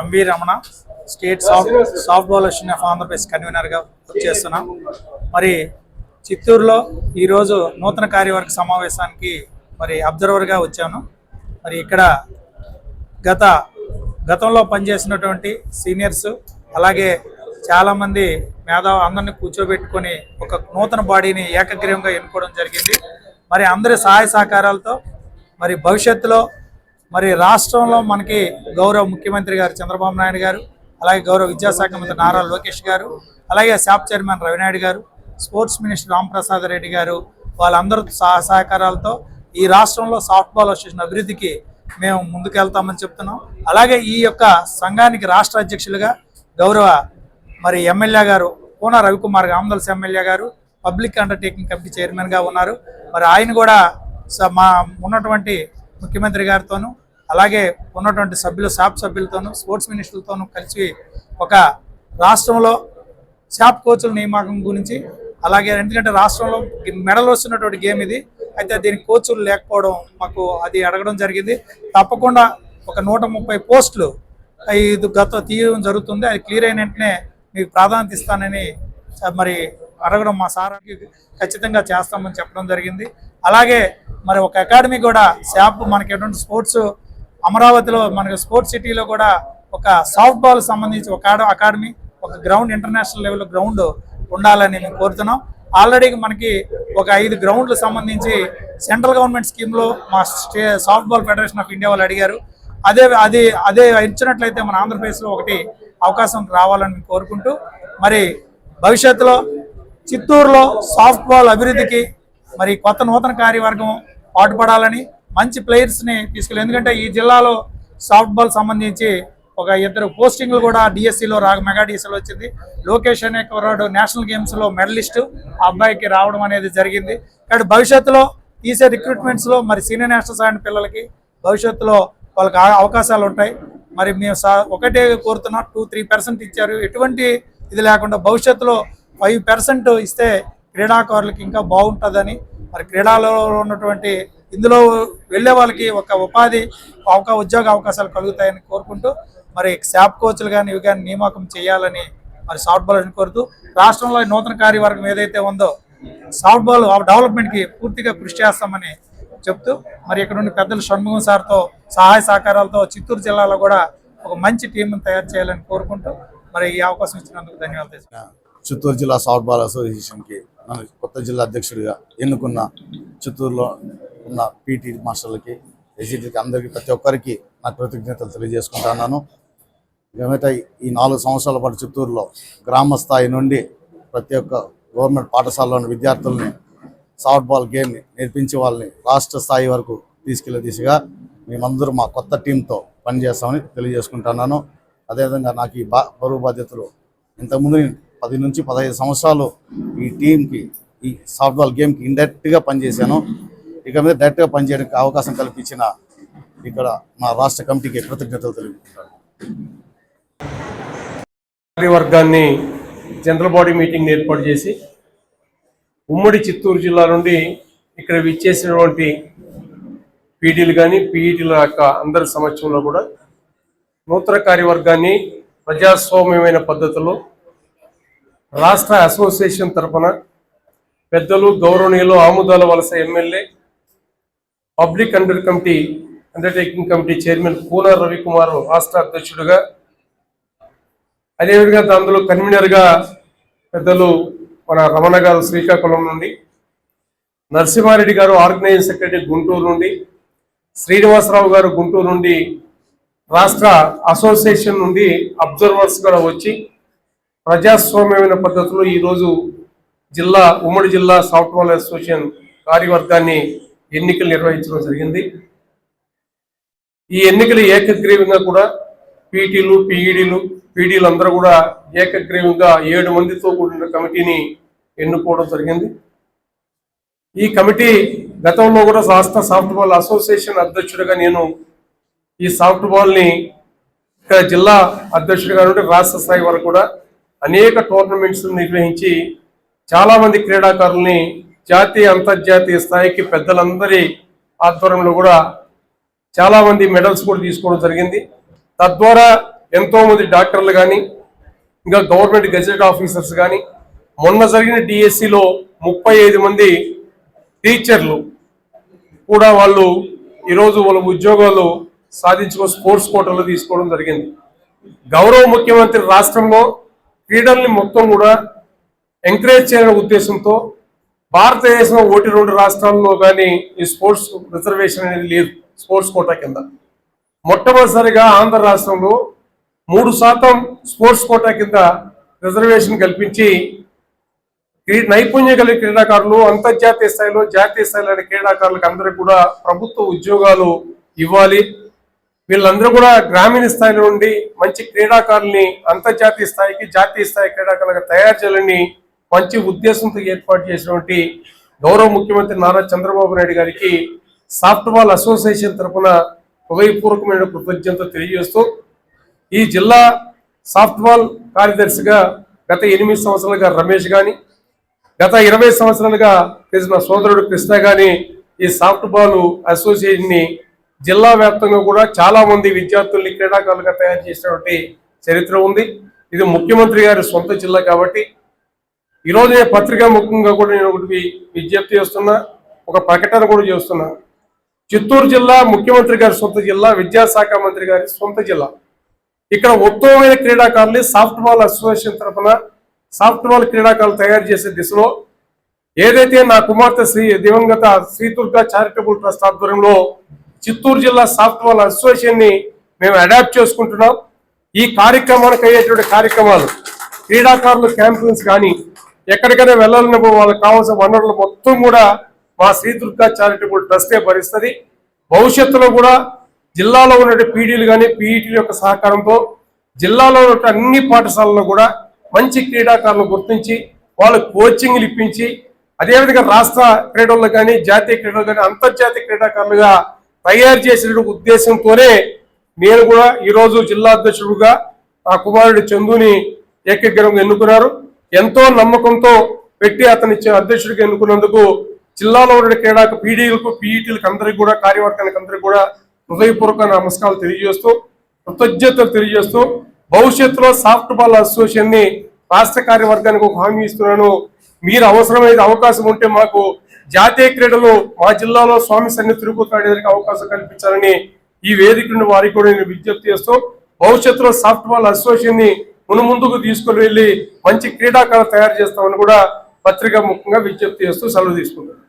M V Ramana state soft softball association of Andhra Pradesh కన్వీనర్గా చేస్తున్నాం. మరి చిత్తూరులో ఈరోజు నూతన కార్యవర్గ సమావేశానికి మరి అబ్జర్వర్గా వచ్చాను. మరి ఇక్కడ గత గతంలో పనిచేసినటువంటి సీనియర్స్ అలాగే చాలామంది మేధావు అందరిని కూర్చోబెట్టుకొని ఒక నూతన బాడీని ఏకగ్రీవంగా ఎన్నుకోవడం జరిగింది. మరి అందరి సహాయ సహకారాలతో మరి భవిష్యత్తులో మరి రాష్ట్రంలో మనకి గౌరవ ముఖ్యమంత్రి గారు చంద్రబాబు నాయుడు గారు అలాగే గౌరవ విద్యాశాఖ మంత్రి నారా లోకేష్ గారు అలాగే శాప్ చైర్మన్ రవినాయుడు గారు స్పోర్ట్స్ మినిస్టర్ రాంప్రసాద్ రెడ్డి గారు వాళ్ళందరూ సహ సహకారాలతో ఈ రాష్ట్రంలో సాఫ్ట్బాల్ అసోసియేషన్ అభివృద్ధికి మేము ముందుకెళ్తామని చెప్తున్నాం. అలాగే ఈ యొక్క సంఘానికి రాష్ట్ర అధ్యక్షులుగా గౌరవ మరి ఎమ్మెల్యే గారు కోన రవికుమార్ ఆమదల్స్ ఎమ్మెల్యే గారు పబ్లిక్ అండర్టేకింగ్ కమిటీ చైర్మన్గా ఉన్నారు. మరి ఆయన కూడా స- మా ఉన్నటువంటి ముఖ్యమంత్రి గారితోనూ అలాగే ఉన్నటువంటి సభ్యులు శాప్ సభ్యులతోనూ స్పోర్ట్స్ మినిస్టర్లతోనూ కలిసి ఒక రాష్ట్రంలో శాప్ కోచ్ల నియామకం గురించి అలాగే ఎందుకంటే రాష్ట్రంలో మెడల్ వస్తున్నటువంటి గేమ్ ఇది అయితే దీనికి కోచ్లు లేకపోవడం మాకు అది అడగడం జరిగింది. తప్పకుండా ఒక నూట ముప్పై పోస్టులు ఇది గత తీయడం జరుగుతుంది. అది క్లియర్ అయిన వెంటనే మీకు ప్రాధాన్యత ఇస్తానని మరి అడగడం మా సార్కి ఖచ్చితంగా చేస్తామని చెప్పడం జరిగింది. అలాగే మరి ఒక అకాడమీ కూడా శాప్ మనకి ఎటువంటి స్పోర్ట్స్ అమరావతిలో మనకి స్పోర్ట్స్ సిటీలో కూడా ఒక సాఫ్ట్ బాల్ సంబంధించి ఒక అకాడమీ ఒక గ్రౌండ్ ఇంటర్నేషనల్ లెవెల్ గ్రౌండ్ ఉండాలని మేము కోరుతున్నాం. ఆల్రెడీ మనకి ఒక ఐదు గ్రౌండ్లు సంబంధించి సెంట్రల్ గవర్నమెంట్ స్కీమ్లో మా state softball federation of India వాళ్ళు అడిగారు. అదే అది అదే ఇచ్చినట్లయితే మన ఆంధ్రప్రదేశ్లో ఒకటి అవకాశం రావాలని కోరుకుంటూ మరి భవిష్యత్తులో చిత్తూరులో సాఫ్ట్ బాల్ అభివృద్ధికి మరి కొత్త నూతన కార్యవర్గం పాటుపడాలని మంచి ప్లేయర్స్ని తీసుకెళ్ళి ఎందుకంటే ఈ జిల్లాలో సాఫ్ట్ బాల్ సంబంధించి ఒక ఇద్దరు పోస్టింగ్లు కూడా డిఎస్సిలో రా మెగా డిఎస్సిలో వచ్చింది. లోకేష్ అనే కుర్రాడు నేషనల్ గేమ్స్లో మెడలిస్ట్ ఆ అబ్బాయికి రావడం అనేది జరిగింది. కాబట్టి భవిష్యత్తులో తీసే రిక్రూట్మెంట్స్లో మరి సీనియర్ నేషనల్ సైడ్ పిల్లలకి భవిష్యత్తులో వాళ్ళకి అవకాశాలు ఉంటాయి. మరి మేము ఒకటే కోరుతున్నాం టూ త్రీ పర్సెంట్ ఇచ్చారు. ఎటువంటి ఇది లేకుండా భవిష్యత్తులో ఫైవ్ పర్సెంట్ ఇస్తే క్రీడాకారులకి ఇంకా బాగుంటుందని మరి క్రీడలలో ఉన్నటువంటి ఇందులో వెళ్ళే వాళ్ళకి ఒక ఉపాధి అవకా ఉద్యోగ అవకాశాలు కలుగుతాయని కోరుకుంటూ మరి శాప్ కోచ్లు కానీ ఇవి కానీ నియామకం చేయాలని మరి సాఫ్ట్ బాల్ కోరుతూ రాష్ట్రంలో నూతన కార్యవర్గం ఏదైతే ఉందో సాఫ్ట్ బాల్ డెవలప్మెంట్కి పూర్తిగా కృషి చేస్తామని చెప్తూ మరి ఇక్కడ నుండి పెద్దలు షణ్ముఖం సార్తో సహాయ సహకారాలతో చిత్తూరు జిల్లాలో కూడా ఒక మంచి టీంను తయారు చేయాలని కోరుకుంటూ మరి ఈ అవకాశం ఇచ్చినందుకు ధన్యవాదాలు చిత్తూరు జిల్లా సాఫ్ట్ బాల్ అసోసియేషన్కి కొత్త జిల్లా అధ్యక్షుడిగా ఎన్నుకున్న చిత్తూరులో ఉన్న పీటీ మాస్టర్లకి ఎస్జిటికి అందరికీ ప్రతి ఒక్కరికి నా కృతజ్ఞతలు తెలియజేసుకుంటున్నాను ఇక ఈ నాలుగు సంవత్సరాల పాటు చిత్తూరులో గ్రామ స్థాయి నుండి ప్రతి ఒక్క గవర్నమెంట్ పాఠశాలలోని విద్యార్థుల్ని సాఫ్ట్బాల్ గేమ్ని నేర్పించే వాళ్ళని రాష్ట్ర స్థాయి వరకు తీసుకెళ్ళే దిశగా మేమందరూ మా కొత్త టీంతో పనిచేస్తామని తెలియజేసుకుంటున్నాను అదేవిధంగా నాకు ఈ బా బరువు బాధ్యతలు ఇంతకుముందు పది నుంచి పదహైదు సంవత్సరాలు ఈ టీంకి ఈ సాఫ్ట్బాల్ గేమ్కి ఇండైరెక్ట్గా పనిచేశాను. ఇక మీద డైరెక్ట్గా పనిచేయడానికి అవకాశం కల్పించిన ఇక్కడ మా రాష్ట్ర కమిటీకి కృతజ్ఞతలు తెలుపుకుంటాను కార్యవర్గాన్ని జనరల్ బాడీ మీటింగ్ ఏర్పాటు చేసి ఉమ్మడి చిత్తూరు జిల్లా నుండి ఇక్కడ విచ్చేసినటువంటి పీటీలు కానీ పీఈటీల యొక్క అందరి సమక్షంలో కూడా నూతన కార్యవర్గాన్ని ప్రజాస్వామ్యమైన పద్ధతిలో రాష్ట్ర అసోసియేషన్ తరఫున పెద్దలు గౌరవనీయులు Amadalavalasa MLA public control committee undertaking committee chairman Koona Ravikumar రాష్ట్ర అధ్యక్షుడుగా. అదేవిధంగా అందులో కన్వీనర్గా పెద్దలు మన రమణ గారు శ్రీకాకుళం నుండి నరసింహారెడ్డి గారు ఆర్గనైజింగ్ సెక్రటరీ గుంటూరు నుండి శ్రీనివాసరావు గారు గుంటూరు నుండి రాష్ట్ర అసోసియేషన్ నుండి అబ్జర్వర్స్ కూడా వచ్చి ప్రజాస్వామ్యమైన పద్ధతిలో ఈరోజు జిల్లా ఉమ్మడి జిల్లా సాఫ్ట్వేర్ అసోసియేషన్ కార్యవర్గాన్ని ఎన్నికలు నిర్వహించడం జరిగింది. ఈ ఎన్నికలు ఏకగ్రీవంగా కూడా పీటీలు పీఈడీలు పీడీలు అందరూ కూడా ఏకగ్రీవంగా ఏడు మందితో కూడిన కమిటీని ఎన్నుకోవడం జరిగింది. ఈ కమిటీ గతంలో కూడా రాష్ట్ర సాఫ్ట్బాల్ అసోసియేషన్ అధ్యక్షుడిగా నేను ఈ సాఫ్ట్బాల్ని ఇక్కడ జిల్లా అధ్యక్షుడిగా నుండి రాష్ట్ర స్థాయి వరకు కూడా అనేక టోర్నమెంట్స్ నిర్వహించి చాలామంది క్రీడాకారుల్ని జాతీయ అంతర్జాతీయ స్థాయికి పెద్దలందరి ఆధ్వర్యంలో కూడా చాలామంది మెడల్స్ కూడా తీసుకోవడం జరిగింది. తద్వారా ఎంతోమంది డాక్టర్లు కానీ ఇంకా గవర్నమెంట్ గెజెట్ ఆఫీసర్స్ కానీ మొన్న జరిగిన డిఎస్సిలో ముప్పై ఐదు మంది టీచర్లు కూడా వాళ్ళు ఈరోజు వాళ్ళ ఉద్యోగాలు సాధించుకో స్పోర్ట్స్ కోటాలో తీసుకోవడం జరిగింది. గౌరవ ముఖ్యమంత్రి రాష్ట్రంలో క్రీడల్ని మొత్తం కూడా ఎంకరేజ్ చేయాలనే ఉద్దేశంతో భారతదేశం ఒకటి రెండు రాష్ట్రాల్లో కానీ ఈ స్పోర్ట్స్ రిజర్వేషన్ అనేది లేదు స్పోర్ట్స్ కోటా కింద. మొట్టమొదటిసారిగా ఆంధ్ర రాష్ట్రంలో మూడు శాతం స్పోర్ట్స్ కోటా కింద రిజర్వేషన్ కల్పించి నైపుణ్యం కలిగిన క్రీడాకారులు అంతర్జాతీయ స్థాయిలో జాతీయ స్థాయిలో క్రీడాకారులకు అందరికీ కూడా ప్రభుత్వ ఉద్యోగాలు ఇవ్వాలి. వీళ్ళందరూ కూడా గ్రామీణ స్థాయిలో ఉండి మంచి క్రీడాకారుల్ని అంతర్జాతీయ స్థాయికి జాతీయ స్థాయి క్రీడాకారులుగా తయారు చేయాలని మంచి ఉద్దేశంతో ఏర్పాటు చేసినటువంటి గౌరవ ముఖ్యమంత్రి నారా చంద్రబాబు నాయుడు గారికి సాఫ్ట్బాల్ అసోసియేషన్ తరఫున హృదయపూర్వకమైన కృతజ్ఞత తెలియజేస్తూ ఈ జిల్లా సాఫ్ట్బాల్ కార్యదర్శిగా గత ఎనిమిది సంవత్సరాలుగా రమేష్ గాని గత ఇరవై సంవత్సరాలుగా తెలిసిన సోదరుడు కృష్ణ గాని ఈ సాఫ్ట్బాల్ అసోసియేషన్ని జిల్లా వ్యాప్తంగా కూడా చాలా మంది విద్యార్థుల్ని క్రీడాకారులుగా తయారు చేసినటువంటి చరిత్ర ఉంది. ఇది ముఖ్యమంత్రి గారి సొంత జిల్లా కాబట్టి ఈరోజు నేను పత్రికా ముఖ్యంగా కూడా నేను ఒకటి విజ్ఞప్తి చేస్తున్నా ఒక ప్రకటన కూడా చేస్తున్నా. చిత్తూరు జిల్లా ముఖ్యమంత్రి గారి సొంత జిల్లా విద్యాశాఖ మంత్రి గారి సొంత జిల్లా. ఇక్కడ ఉత్తమమైన క్రీడాకారులు సాఫ్ట్ బాల్ అసోసియేషన్ తరఫున సాఫ్ట్ బాల్ క్రీడాకారులు తయారు చేసే దిశలో ఏదైతే నా కుమార్తె శ్రీ దివంగత శ్రీ దుర్గా చారిటబుల్ ట్రస్ట్ ఆధ్వర్యంలో చిత్తూరు జిల్లా సాఫ్ట్ బాల్ మేము అడాప్ట్ చేసుకుంటున్నాం. ఈ కార్యక్రమానికి అయ్యేటువంటి కార్యక్రమాలు క్రీడాకారులు క్యాంపెయిన్స్ కానీ ఎక్కడికైనా వెళ్ళాలన్నప్పుడు వాళ్ళకి కావాల్సిన వనరులు మొత్తం కూడా మా శ్రీ దుర్గా చారిటబుల్ ట్రస్టే భరిస్తుంది. భవిష్యత్తులో కూడా జిల్లాలో ఉన్న పీడీలు కానీ పీఈటీల యొక్క సహకారంతో జిల్లాలో ఉన్న అన్ని పాఠశాలల్లో కూడా మంచి క్రీడాకారులను గుర్తించి వాళ్ళకు కోచింగ్లు ఇప్పించి అదేవిధంగా రాష్ట్ర క్రీడల్లో కానీ జాతీయ క్రీడలు కానీ అంతర్జాతీయ క్రీడాకారులుగా తయారు చేసిన ఉద్దేశంతోనే నేను కూడా ఈరోజు జిల్లా అధ్యక్షుడుగా ఆ కుమారుడు చందుని ఏకగ్రహంగా ఎన్నుకున్నారు. ఎంతో నమ్మకంతో పెట్టి అతని అధ్యక్షుడికి ఎన్నుకున్నందుకు జిల్లాలో ఉన్న క్రీడాకు పీడీలకు పీఈటీలకు అందరికీ కూడా కార్యవర్గానికి అందరికీ కూడా హృదయపూర్వక నమస్కారాలు తెలియజేస్తూ కృతజ్ఞతలు తెలియజేస్తూ భవిష్యత్తులో సాఫ్ట్ బాల్ అసోసియేషన్ని రాష్ట్ర కార్యవర్గానికి ఒక హామీ ఇస్తున్నాను. మీరు అవసరమైన అవకాశం ఉంటే మాకు జాతీయ క్రీడలు మా జిల్లాలో స్వామి సన్ని తిరుగుతాడేదానికి అవకాశం కల్పించాలని ఈ వేదిక నుండి వారికి కూడా నేను విజ్ఞప్తి చేస్తూ భవిష్యత్తులో సాఫ్ట్ బాల్ అసోసియేషన్ని మును ముందుకు తీసుకుని వెళ్ళి మంచి క్రీడాకారులు తయారు చేస్తామని కూడా పత్రిక ముఖ్యంగా విజ్ఞప్తి చేస్తూ సెలవు తీసుకుంటారు